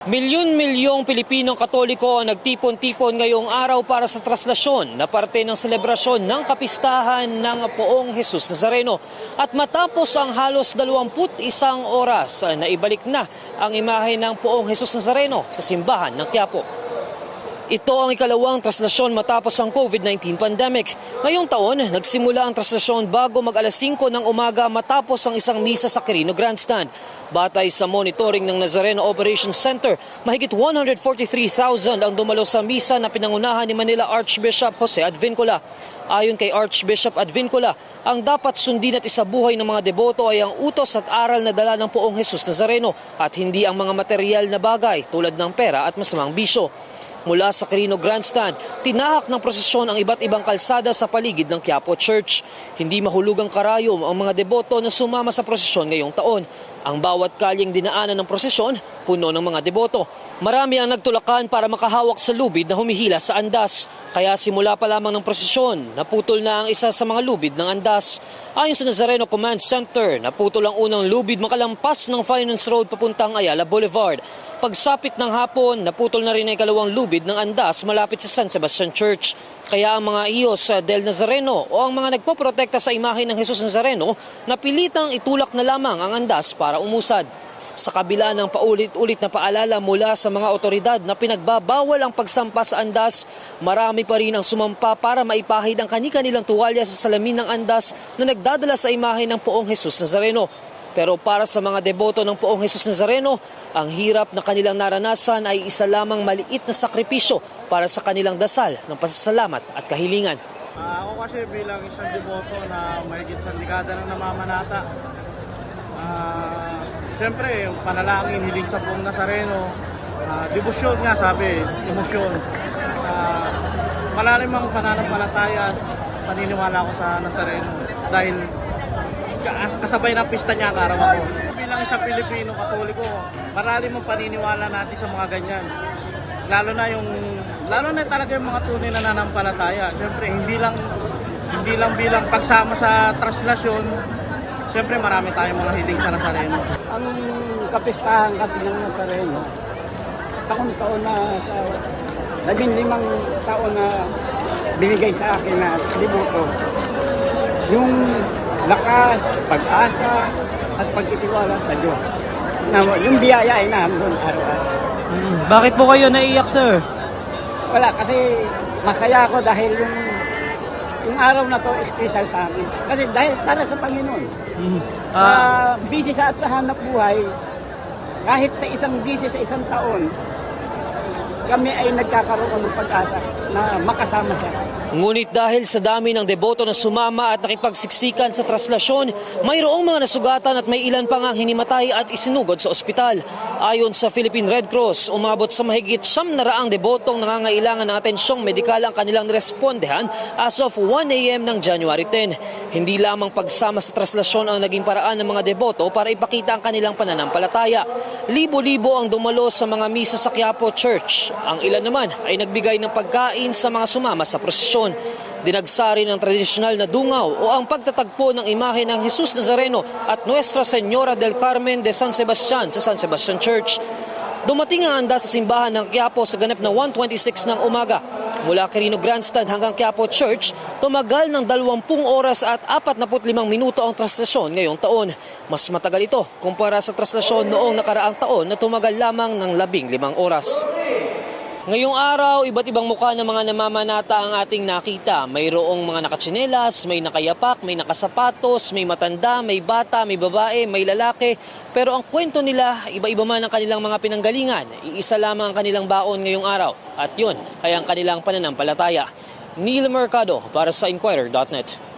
Milyon-milyong Pilipinong Katoliko ang nagtipon-tipon ngayong araw para sa traslasyon na parte ng selebrasyon ng kapistahan ng Poong Jesus Nazareno. At matapos ang halos 21 oras, ah, naibalik na ang imahe ng Poong Jesus Nazareno sa simbahan ng Quiapo. Ito ang ikalawang traslasyon matapos ang COVID-19 pandemic. Ngayong taon, nagsimula ang traslasyon bago mag alas 5 ng umaga matapos ang isang misa sa Quirino Grandstand. Batay sa monitoring ng Nazareno Operations Center, mahigit 143,000 ang dumalo sa misa na pinangunahan ni Manila Archbishop Jose Advincula. Ayon kay Archbishop Advincula, ang dapat sundin at isabuhay ng mga deboto ay ang utos at aral na dala ng poong Jesus Nazareno at hindi ang mga material na bagay tulad ng pera at masamang bisyo. Mula sa Quirino Grandstand, tinahak ng prosesyon ang iba't ibang kalsada sa paligid ng Quiapo Church. Hindi mahulugang karayom ang mga deboto na sumama sa prosesyon ngayong taon. Ang bawat kalyeng dinaanan ng prosesyon, puno ng mga deboto. Marami ang nagtulakan para makahawak sa lubid na humihila sa andas. Kaya simula pa lamang ng prosesyon, naputol na ang isa sa mga lubid ng andas. Ayon sa Nazareno Command Center, naputol ang unang lubid makalampas ng Finance Road papuntang Ayala Boulevard. Pagsapit ng hapon, naputol na rin ang ikalawang lubid ng andas malapit sa San Sebastian Church. Kaya ang mga iyos sa Del Nazareno o ang mga nagpoprotekta sa imahe ng Jesus Nazareno, napilitang itulak na lamang ang andas para umusad. Sa kabila ng paulit-ulit na paalala mula sa mga otoridad na pinagbabawal ang pagsampa sa andas, marami pa rin ang sumampa para maipahid ang kani-kanilang tuwalya sa salamin ng andas na nagdadala sa imahe ng poong Jesus Nazareno. Pero para sa mga deboto ng poong Jesus Nazareno, ang hirap na kanilang naranasan ay isa lamang maliit na sakripisyo para sa kanilang dasal ng pasasalamat at kahilingan. Ah, ako kasi bilang isang deboto na mahigit sa dekada ng namamanata, ah, siyempre, panalangin, hiling sa buong Nazareno, ah, debosyon nga sabi, emosyon. Ah, malalim ang pananampalataya at paniniwala ko sa Nazareno dahil kasabay ng pista niya karawan ko. Bilang isang Pilipino katoliko, malalim ang paniniwala natin sa mga ganyan. Lalo na yung lalo na talaga yung mga tunay na nanampalataya. Siyempre, hindi lang hindi lang bilang pagsama sa traslasyon. Siyempre, marami tayong mga hiling sa Nazareno. Ang kapistahan kasi ng Nazareno, taon-taon na sa labing limang taon na binigay sa akin na libuto, yung lakas, pag-asa, at pagtitiwala sa Diyos. Na, yung biyaya ay nandun araw-araw. Bakit po kayo naiyak, sir? Wala, kasi masaya ako dahil yung yung araw na to special sa akin. Kasi dahil para sa Panginoon. Ah, busy sa at hanap buhay, kahit sa isang busy sa isang taon, kami ay nagkakaroon ng pag-asa na makasama siya. Ngunit dahil sa dami ng deboto na sumama at nakipagsiksikan sa traslasyon, mayroong mga nasugatan at may ilan pang ang hinimatay at isinugod sa ospital. Ayon sa Philippine Red Cross, umabot sa mahigit siyam na raang debotong nangangailangan ng atensyong medikal ang kanilang respondehan as of 1 a.m. ng January 10. Hindi lamang pagsama sa traslasyon ang naging paraan ng mga deboto para ipakita ang kanilang pananampalataya. Libo-libo ang dumalo sa mga misa sa Quiapo Church. Ang ilan naman ay nagbigay ng pagkain sa mga sumama sa prosesyon. Dinagsari ng tradisyonal na dungaw o ang pagtatagpo ng imahe ng Jesus Nazareno at Nuestra Señora del Carmen de San Sebastian sa San Sebastian Church. Dumating ang anda sa simbahan ng Quiapo sa ganap na 1.26 ng umaga. Mula Quirino Grandstand hanggang Quiapo Church, tumagal ng 20 oras at 45 minuto ang traslasyon ngayong taon. Mas matagal ito kumpara sa traslasyon noong nakaraang taon na tumagal lamang ng 15 oras. Ngayong araw, iba't ibang mukha ng mga namamanata ang ating nakita. Mayroong mga nakatsinelas, may nakayapak, may nakasapatos, may matanda, may bata, may babae, may lalaki. Pero ang kwento nila, iba-iba man ang kanilang mga pinanggalingan. Iisa lamang ang kanilang baon ngayong araw. At yun ay ang kanilang pananampalataya. Neil Mercado para sa Inquirer.net.